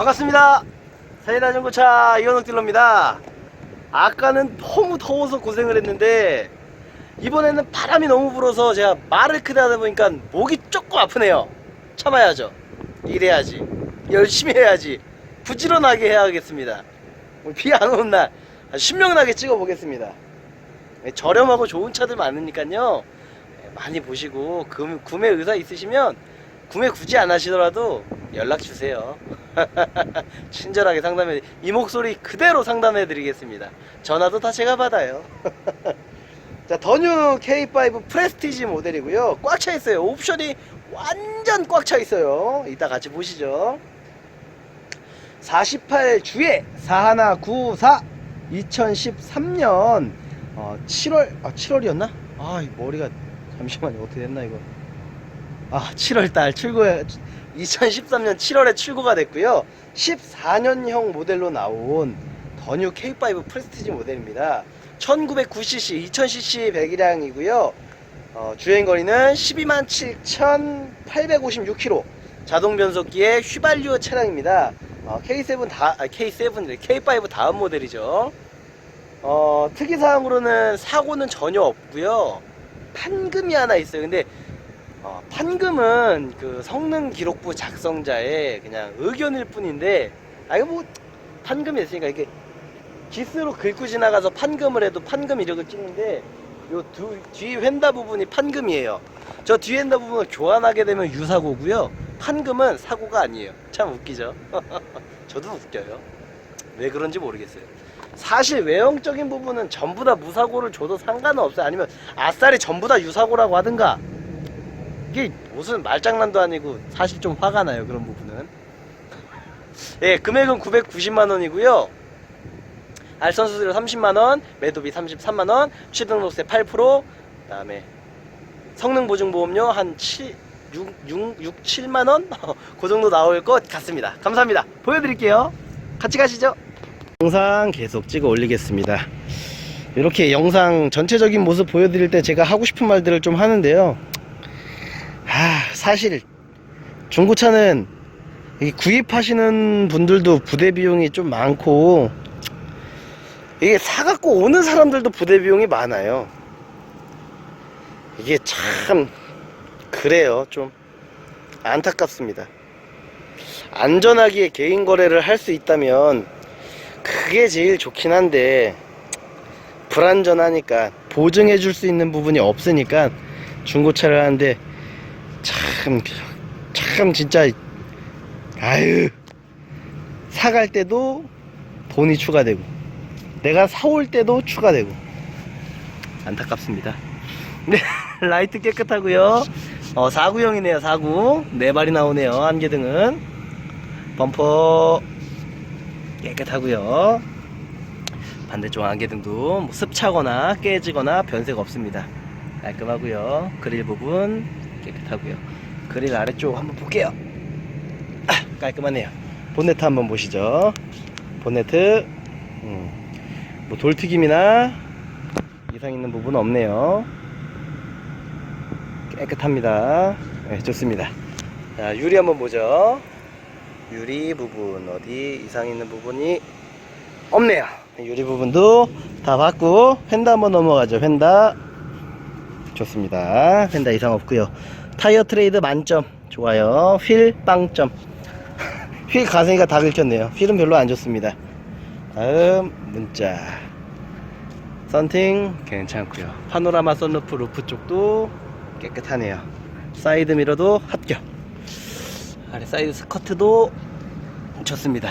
반갑습니다. 사이다 중고차 이현욱 딜러입니다. 아까는 너무 더워서 고생을 했는데 이번에는 바람이 너무 불어서 제가 말을 크게 하다 보니까 목이 조금 아프네요. 참아야죠. 일해야지. 열심히 해야지. 부지런하게 해야겠습니다. 비 안 오는 날 신명나게 찍어보겠습니다. 네, 저렴하고 좋은 차들 많으니까요. 네, 많이 보시고 구- 구매 의사 있으시면 구매 굳이 안 하시더라도 연락 주세요. 친절하게 상담해 이 목소리 그대로 상담해 드리겠습니다. 전화도 다 제가 받아요. 자, 더뉴 K5 프레스티지 모델이고요. 꽉 차 있어요. 옵션이 완전 꽉 차 있어요. 이따 같이 보시죠. 48주에 4194 2013년 어, 7월 아 7월이었나? 아, 이 머리가 잠시만요. 어떻게 됐나 이거. 아, 7월 달 출고에 2013년 7월에 출고가 됐고요. 14년형 모델로 나온 더뉴 K5 프레스티지 모델입니다. 1909cc, 2000cc 배기량이고요. 어, 주행 거리는 12만 7,856km. 자동 변속기의 휘발유 차량입니다. 어, K7 다 아, K7 K5 다음 모델이죠. 어, 특이 사항으로는 사고는 전혀 없고요. 판금이 하나 있어요. 근데 어, 판금은 그 성능 기록부 작성자의 그냥 의견일 뿐인데, 아, 이거 뭐, 판금이 있으니까 이렇게 기스로 긁고 지나가서 판금을 해도 판금 이력을 찍는데, 요 두, 뒤 휀다 부분이 판금이에요. 저 뒤 휀다 부분을 교환하게 되면 유사고고요. 판금은 사고가 아니에요. 참 웃기죠? 저도 웃겨요. 왜 그런지 모르겠어요. 사실 외형적인 부분은 전부 다 무사고를 줘도 상관은 없어요. 아니면 아싸리 전부 다 유사고라고 하든가. 이게 무슨 말장난도 아니고 사실 좀 화가 나요 그런 부분은. 예 금액은 990만원이고요. 알선 수수료 30만원 매도비 33만원 취등록세 8% 그다음에 성능 보증 보험료 한 7, 6, 6, 6 7만원? 그 정도 나올 것 같습니다. 감사합니다. 보여드릴게요. 같이 가시죠. 영상 계속 찍어 올리겠습니다. 이렇게 영상 전체적인 모습 보여드릴 때 제가 하고 싶은 말들을 좀 하는데요. 아, 사실 중고차는 이 구입하시는 분들도 부대 비용이 좀 많고 이게 사갖고 오는 사람들도 부대 비용이 많아요. 이게 참 그래요. 좀 안타깝습니다. 안전하게 개인 거래를 할 수 있다면 그게 제일 좋긴 한데 불안전하니까 보증해 줄 수 있는 부분이 없으니까 중고차를 하는데 참, 참 진짜 아유 사갈 때도 돈이 추가되고 내가 사올 때도 추가되고 안타깝습니다. 네 라이트 깨끗하고요. 어 4구형이네요 4구 네 발이 나오네요 안개등은 범퍼 깨끗하고요. 반대쪽 안개등도 뭐 습차거나 깨지거나 변색 없습니다. 깔끔하고요. 그릴 부분 깨끗하고요. 그릴 아래쪽 한번 볼게요. 아, 깔끔하네요. 본네트 한번 보시죠. 본네트, 음, 뭐 돌튀김이나 이상 있는 부분 없네요. 깨끗합니다. 네, 좋습니다. 자, 유리 한번 보죠. 유리 부분 어디 이상 있는 부분이 없네요. 유리 부분도 다 봤고 휀다 한번 넘어가죠. 휀다 좋습니다. 휀다 이상 없고요. 타이어 트레이드 만점 좋아요. 휠 빵점. 휠 가생이가 다 긁혔네요. 휠은 별로 안 좋습니다. 다음 문자. 썬팅 괜찮고요. 파노라마 썬루프 루프 쪽도 깨끗하네요. 사이드 미러도 합격. 아래 사이드 스커트도 좋습니다.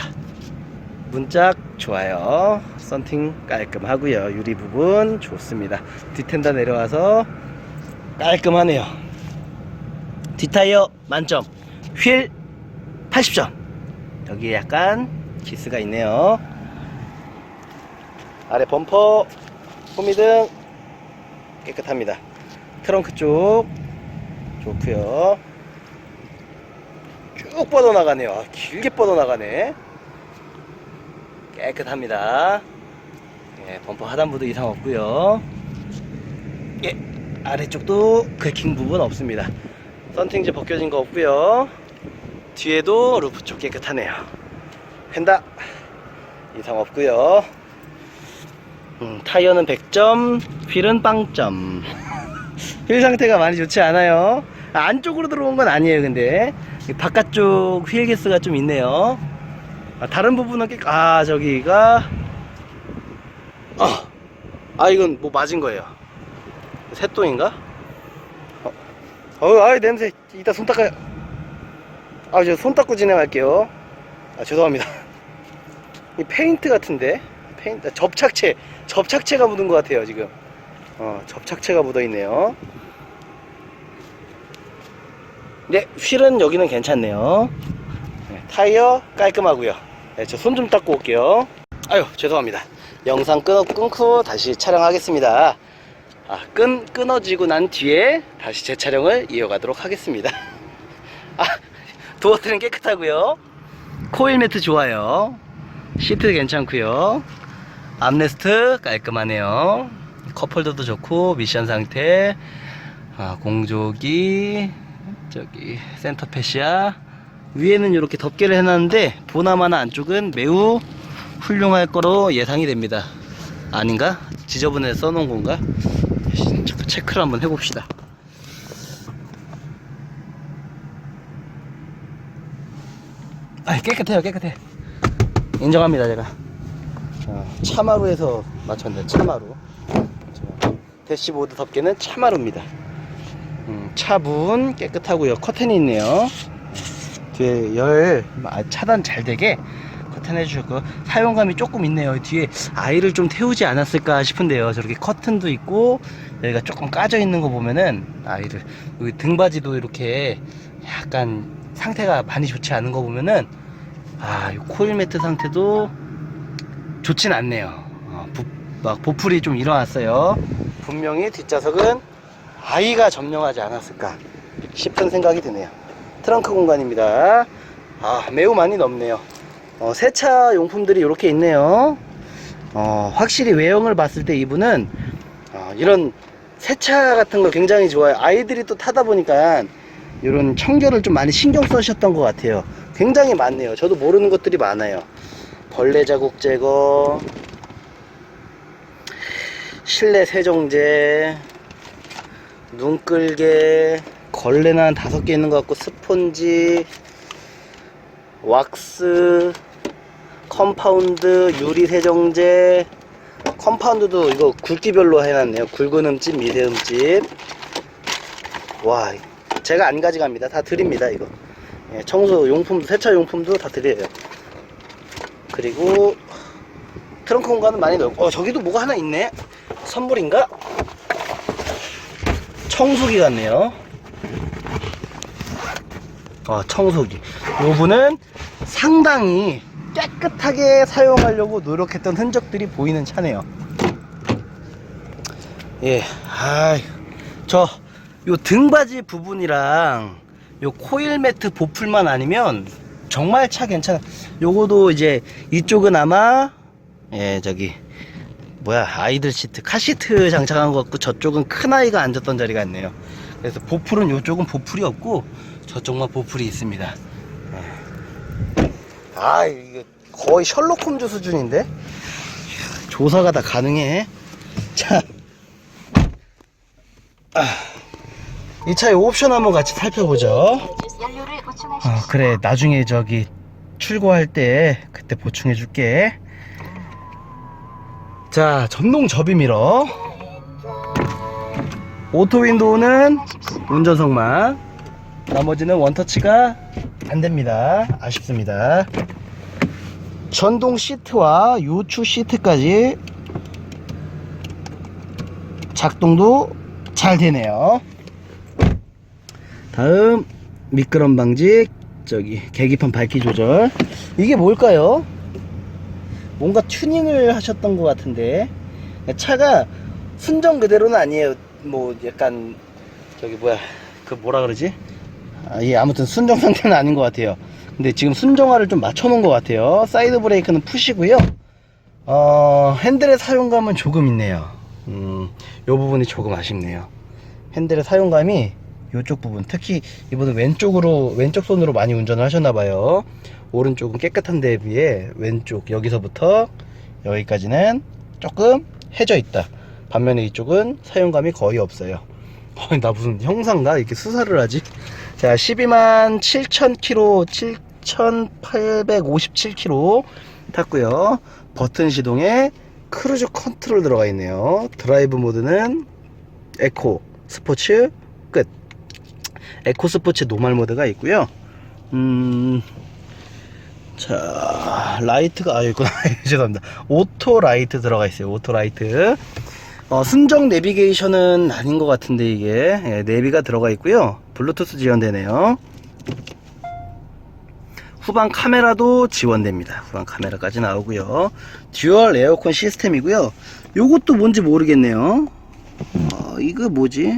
문짝 좋아요. 썬팅 깔끔하고요. 유리 부분 좋습니다. 뒤텐다 내려와서 깔끔하네요. 뒷타이어 만점. 휠 80점. 여기에 약간 기스가 있네요. 아래 범퍼, 호미등 깨끗합니다. 트렁크 쪽 좋고요. 쭉 뻗어나가네요. 아, 길게 뻗어나가네. 깨끗합니다. 예, 범퍼 하단부도 이상 없고요. 예, 아래쪽도 긁힌 부분 없습니다. 썬팅지 벗겨진 거 없고요. 뒤에도 루프 쪽 깨끗하네요. 펜다. 이상 없고요. 음, 타이어는 100점 휠은 빵점. 휠 상태가 많이 좋지 않아요. 아, 안쪽으로 들어온 건 아니에요 근데. 이 바깥쪽 휠 개수가 좀 있네요. 아, 다른 부분은 깨... 아 저기가 아, 아 이건 뭐 맞은 거예요. 새똥인가? 어, 어 아이 냄새. 이따 손 닦아요. 아 저 손 닦고 진행할게요. 아 죄송합니다. 이 페인트 같은데? 페인트 아, 접착체. 접착체가 묻은 것 같아요 지금. 어 접착체가 묻어 있네요. 네 휠은 여기는 괜찮네요. 네, 타이어 깔끔하고요. 네, 저 손 좀 닦고 올게요. 아유 죄송합니다. 영상 끊어 끊고 다시 촬영하겠습니다 아, 끈, 끊어지고 난 뒤에 다시 제 촬영을 이어가도록 하겠습니다. 아 도어트는 깨끗하고요. 코일 매트 좋아요. 시트 괜찮고요. 암레스트 깔끔하네요. 컵홀더도 좋고 미션 상태. 아, 공조기 저기 센터 패시아. 위에는 이렇게 덮개를 해놨는데 보나마나 안쪽은 매우 훌륭할 거로 예상이 됩니다. 아닌가? 지저분해 써놓은 건가? 체크를 한번 해봅시다. 아 깨끗해요 깨끗해. 인정합니다 제가. 어, 차마루에서 맞췄네 차마루. 저, 대시보드 덮개는 차마루입니다. 음, 차분 깨끗하고요. 커튼이 있네요. 뒤에 열 아, 차단 잘 되게 커튼 해주셨고 사용감이 조금 있네요. 뒤에 아이를 좀 태우지 않았을까 싶은데요. 저렇게 커튼도 있고 여기가 조금 까져 있는 거 보면은 아이를 여기 등받이도 이렇게 약간 상태가 많이 좋지 않은 거 보면은 아, 이 코일 매트 상태도 좋진 않네요. 어, 부- 막 보풀이 좀 일어났어요. 분명히 뒷좌석은 아이가 점령하지 않았을까 싶은 생각이 드네요. 트렁크 공간입니다. 아, 매우 많이 넓네요. 어, 세차 용품들이 이렇게 있네요. 어, 확실히 외형을 봤을 때 이분은 어, 이런 세차 같은 거 굉장히 좋아요. 아이들이 또 타다 보니까 이런 청결을 좀 많이 신경 쓰셨던 것 같아요. 굉장히 많네요. 저도 모르는 것들이 많아요. 벌레 자국 제거, 실내 세정제, 눈 끌개, 걸레는 한 다섯 개 있는 것 같고, 스폰지, 왁스, 컴파운드, 유리 세정제, 컴파운드도 이거 굵기별로 해놨네요. 굵은 흠집, 미세 흠집. 와, 제가 안 가져갑니다. 다 드립니다, 이거. 예, 청소 용품, 세차 용품도 다 드려요. 그리고 트렁크 공간은 많이 넓고, 어, 저기도 뭐가 하나 있네? 선물인가? 청소기 같네요. 어, 청소기. 요 분은 상당히 깨끗하게 사용하려고 노력했던 흔적들이 보이는 차네요. 예, 아이, 저, 요 등받이 부분이랑 요 코일 매트 보풀만 아니면 정말 차 괜찮아. 요거도 이제 이쪽은 아마 예 저기 뭐야 아이들 시트 카시트 장착한 것 같고 저쪽은 큰 아이가 앉았던 자리 같네요. 그래서 보풀은 요쪽은 보풀이 없고 저쪽만 보풀이 있습니다. 예. 아 이거 거의 셜록 홈즈 수준인데 조사가 다 가능해. 자. 아. 이 차의 옵션 한번 같이 살펴보죠. 어, 그래 나중에 저기 출고할 때 그때 보충해 줄게 자 전동 접이미러 오토 윈도우는 운전석만 나머지는 원터치가 안됩니다 아쉽습니다 전동 시트와 요추 시트까지 작동도 잘 되네요. 다음 미끄럼 방지 저기 계기판 밝기 조절. 이게 뭘까요? 뭔가 튜닝을 하셨던 것 같은데. 차가 순정 그대로는 아니에요. 뭐 약간 저기 뭐야 그 뭐라 그러지? 아, 예 아무튼 순정 상태는 아닌 것 같아요 근데 지금 순정화를 좀 맞춰놓은 것 같아요. 사이드 브레이크는 푸시고요. 어, 핸들의 사용감은 조금 있네요. 음, 요 부분이 조금 아쉽네요. 핸들의 사용감이 요쪽 부분 특히 이분은 왼쪽으로 왼쪽 손으로 많이 운전을 하셨나 봐요. 오른쪽은 깨끗한 데에 비해 왼쪽 여기서부터 여기까지는 조금 해져 있다. 반면에 이쪽은 사용감이 거의 없어요. 나 무슨 형상가? 이렇게 수사를 하지? 자 12만 7천 킬로, 1857km 탔고요. 버튼 시동에 크루즈 컨트롤 들어가 있네요. 드라이브 모드는 에코 스포츠 끝. 에코 스포츠 노말 모드가 있고요. 음... 자 라이트가 아 있구나 죄송합니다. 오토 라이트 들어가 있어요. 오토 라이트. 어, 순정 내비게이션은 아닌 것 같은데 이게. 예, 내비가 들어가 있고요. 블루투스 지원되네요. 후방 카메라도 지원됩니다. 후방 카메라까지 나오고요. 듀얼 에어컨 시스템이고요. 요것도 뭔지 모르겠네요. 어, 이거 뭐지?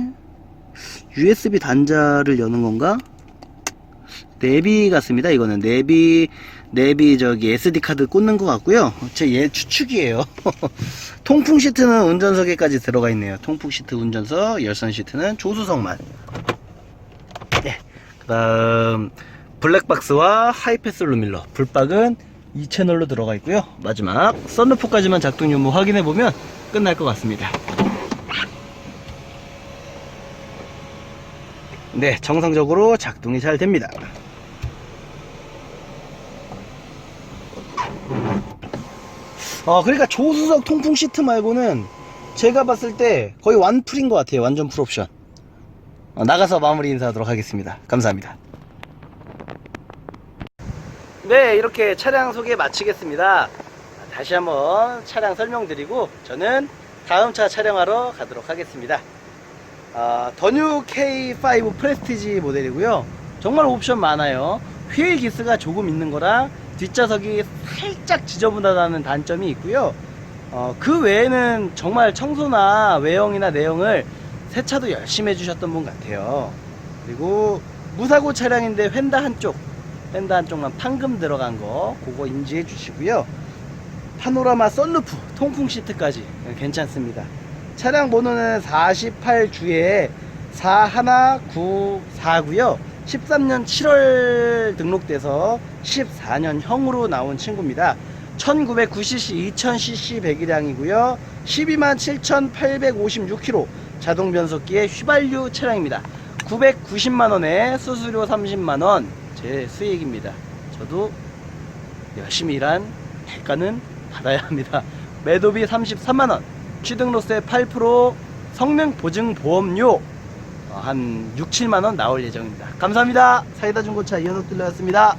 USB 단자를 여는 건가? 내비 같습니다. 이거는 내비 내비 저기 SD 카드 꽂는 것 같고요. 제 얘 추측이에요. 통풍 시트는 운전석에까지 들어가 있네요. 통풍 시트 운전석, 열선 시트는 조수석만. 네. 그다음 블랙박스와 하이패스 루밀러, 불박은 이 채널로 들어가 있고요. 마지막 썬루프까지만 작동 유무 확인해 보면 끝날 것 같습니다. 네, 정상적으로 작동이 잘 됩니다. 어, 그러니까 조수석 통풍 시트 말고는 제가 봤을 때 거의 완풀인 것 같아요. 완전 풀옵션. 어, 나가서 마무리 인사하도록 하겠습니다. 감사합니다. 네, 이렇게 차량 소개 마치겠습니다. 다시 한번 차량 설명드리고 저는 다음 차 촬영하러 가도록 하겠습니다. 아, 더뉴 K5 프레스티지 모델이고요. 정말 옵션 많아요. 휠 기스가 조금 있는 거랑 뒷좌석이 살짝 지저분하다는 단점이 있고요. 어, 그 외에는 정말 청소나 외형이나 내형을 세차도 열심히 해주셨던 분 같아요. 그리고 무사고 차량인데 휀다 한쪽, 휀다 한쪽만 판금 들어간 거, 그거 인지해 주시고요. 파노라마 썬루프, 통풍 시트까지 괜찮습니다. 차량 번호는 48주에 41949고요. 13년 7월 등록돼서 14년형으로 나온 친구입니다. 1990cc, 2000cc 배기량이고요. 12만 7,856km 자동 변속기의 휘발유 차량입니다. 990만원에 수수료 30만원 제 수익입니다. 저도 열심히 일한 대가는 받아야 합니다. 매도비 33만원, 취등로세 8%, 성능 보증 보험료 어, 한 6, 7만원 나올 예정입니다. 감사합니다. 사이다 중고차 이현욱 들러였습니다.